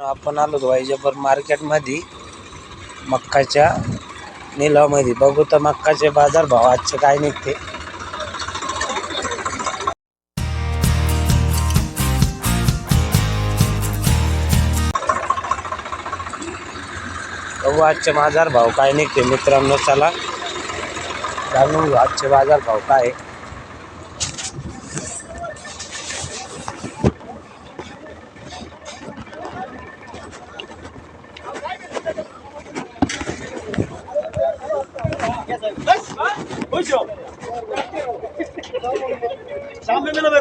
आपण आलो वायजापूर मार्केटमध्ये मक्काच्या निलावमध्ये. बघू तर मक्काचे बाजार भाव आजचे काय निघते. बघू आजचे बाजार भाव काय निघते मित्रांनो चला जाणून आजचे बाजार भाव काय आहे. सामने मिला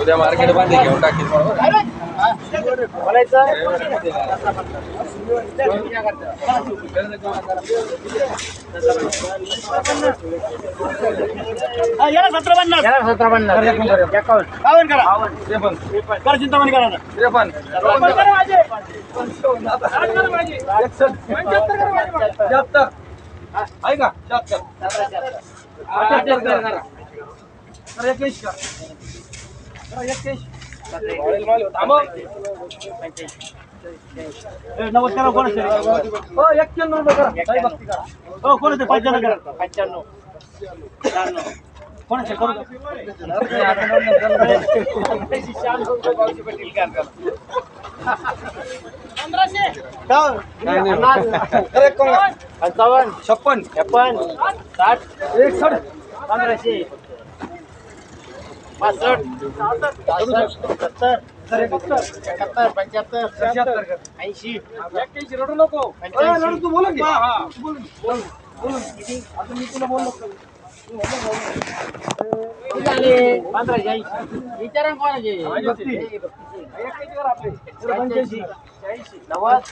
उद्या मार्केटमध्ये घेऊन टाकील याला सतरा पन्नास सतरा पन्नास एकावन्न करा करा चिंतामणी करा ना त्रेपन्न शहात्तर आहे का शहात्तर करा एकवीस का करा एकवीस ए, नव्वद करा कोण? हो एक्क्याण्णव रुपये करा हो कोण असेल पंच्याण्णव करा पंच्याण्णव शहाण्णव. कोण असेल करू पंचावन्न. छप्पन. छप्पन. साठ. एकसष्ट. पंधराशे. पंच्याहत्तर ऐंशी एक्क्याऐंशी रडू नको रडू तू बोल बोल बोल बोल आता मी तुला बोललो पंधराशे ऐंशी विचारा कोणाचे पंच्याऐंशी नव्वद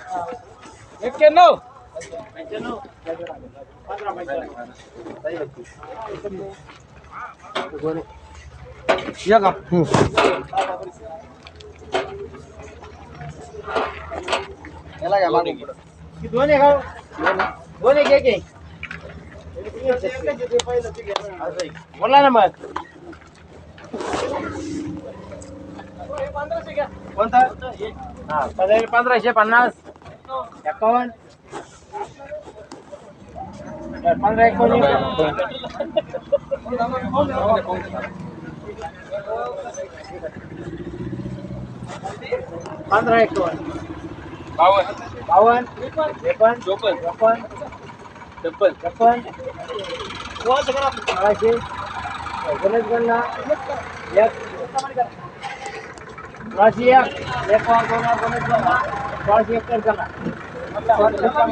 एक्क्याण्णव. पंच्याण्णव पंधरा का याला घ्या मागून पुढं. ही दोन आहे का दोन एक एक आहे असं आहे. बोला ना मग कोणता हा पंधरा- पंधराशे पन्नास एकावन्न पंधरा एकोणीस पंधरा एकावन्न बावन्न बावन्न त्रेपन्न चोपन्न छप्पन छप्पन छप्पन सोळाशे गणेश गणना एक सोळाशे एक एक वार दोन वार गणेश गणना सोळाशे एक करा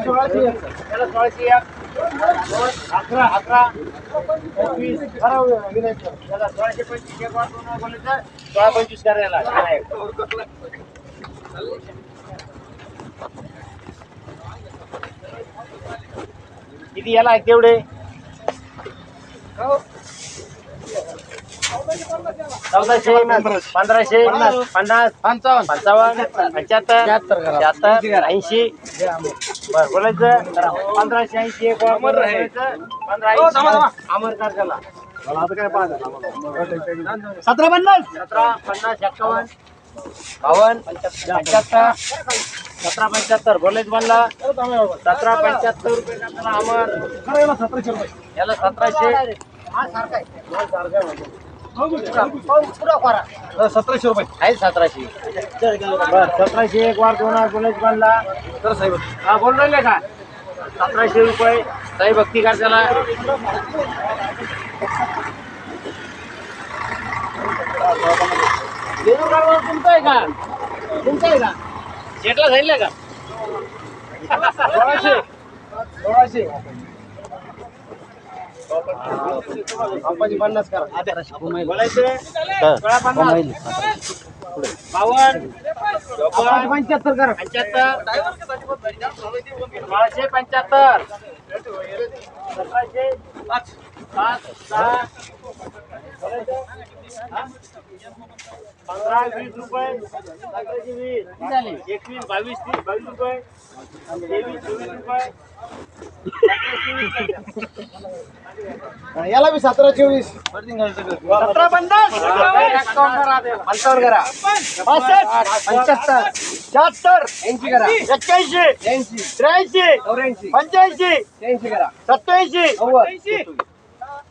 सोळाशे एक त्याला सोळाशे एक दोन, अकरा अकरा. पंचवीस करा विनय सर. त्याला सोळाशे पंचवीस एक वार दोन वार तर सोळा पंचवीस करायला. किती याला तेवढे? चौदाशे पंधराशे पन्नास पंचावन्न. पंचावन्न पंच्याहत्तर शहात्तर ऐंशी. बरं बोलायचं? पंधराशे ऐंशी एक अमर पंधरा ऐंशी. अमर त्याला सतरा पन्नास. सतरा पन्नास एक्कावन्न बावन्न पंच्याहत्तर. सतरा पंच्याहत्तर. बोलायचं म्हणला? सतरा पंच्याहत्तर. रुपये अमर. सतराशे रुपये. याला सतराशे सतराशे रुपये. आहे सतराशे. बरं सतराशे एक वार दोन वार बोलायचं म्हणला तर साहेब हा बोल राहिले का? सतराशे रुपये. साई भक्ती कर त्याला. तुमचं आहे का? तुमचं आहे का? शेटला सांगितलं का? सोळाशे. सोळाशे. पन्नास पंच्याहत्तर करा. पंच्याहत्तर. पंच्याहत्तर. पंधरा वीस रुपये वीस एकवीस बावीस तीस बावीस रुपये तेवीस चोवीस रुपये याला बी सतरा चोवीस. सतरा पन्नास. पंचावन्न करा. पासष्ट पंच्याहत्तर शहात्तर ऐंशी करा. एक्क्याऐंशी ऐंशी. त्र्याऐंशी चौऱ्याऐंशी. पंच्याऐंशी ऐंशी करा. सत्याऐंशी नव्वद.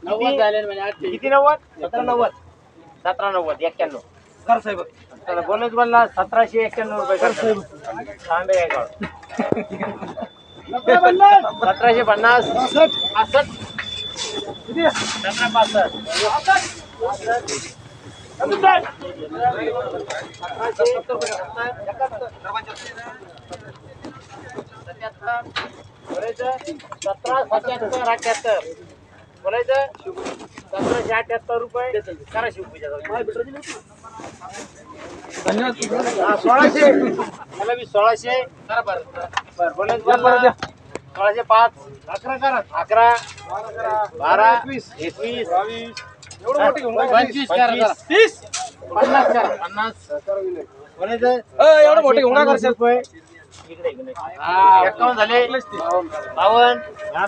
नव्वद झाले किती नव्वद? सतरा नव्वद. सतरा नव्वद एक्क्याण्णव. कर साहेब. चला बोनस बनला सतराशे एक्क्याण्णव रुपये कर साहेब. तांबे आहे सतराशे पन्नास. पासष्ट. सतरा पासष्ट. सतरा सत्याहत्तर अठ्याहत्तर. बोलायचं? सतराशे अठ्याहत्तर रुपये. करा शिवपूजा हा, सोळाशे. मला बी सोळाशे. करा बरं बरं बोलायचं सोळाशे पाच. अकरा करा. अकरा. बारा. एकवीस. एकवीस. बावीस. एवढं मोठी घेऊन पंचवीस करा तीस. पन्नास करा. पन्नास. बोलायचं? एवढं मोठे घेऊन रुपये. एकावन्न झाले. बावन्न. हा,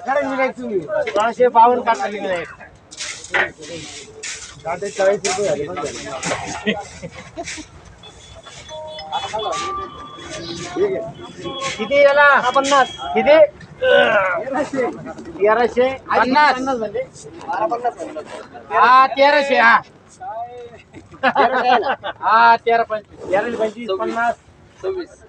तुम्ही. सोळाशे बावन्न काढता निघाले चाळीस रुपये झाले बंद झाले. किती याला? पन्नास. किती? तेराशे. पन्नास. झाले. हा तेराशे हा. हा तेरा पंचवीस. तेराशे पंचवीस पन्नास. सव्वीस.